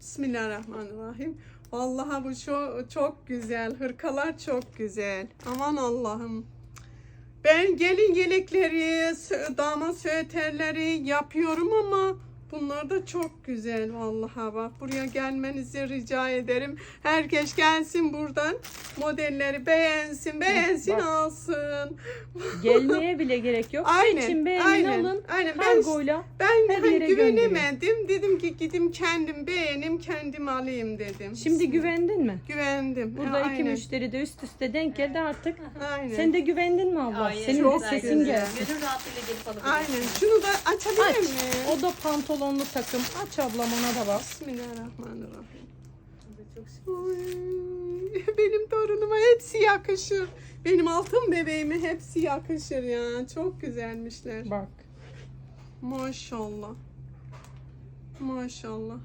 Bismillahirrahmanirrahim. Vallahi bu çok, çok güzel. Hırkalar çok güzel. Aman Allah'ım. Ben gelin yelekleri, damat süeterleri yapıyorum ama bunlar da çok güzel vallahi bak. Buraya gelmenizi rica ederim. Herkes gelsin buradan. Modelleri beğensin, beğensin Bak. alsın. Gelmeye bile gerek yok. Aynen, Seçin beğenin aynen, alın. aynen. Ben- Kargoyla. Ben Her hani yere güvenemedim. Dedim ki gideyim kendim beğenim, kendim alayım dedim. Şimdi güvendin mi? güvendim. Burada E, iki aynen. müşteri de üst üste denk geldi artık. Aynen. Sen de güvendin mi abla? Aynen. Senin Çok de sesin geldi. Gönül rahatlığıyla gelip alabilirsin. Aynen. Şunu da açabilir Aç. miyim? O da pantolonlu takım. Aç ablam ona da bak. Bismillahirrahmanirrahim. Çok. Oy, benim torunuma hepsi yakışır. Benim altın bebeğime hepsi yakışır ya. Çok güzelmişler. Bak. Maşallah. Maşallah.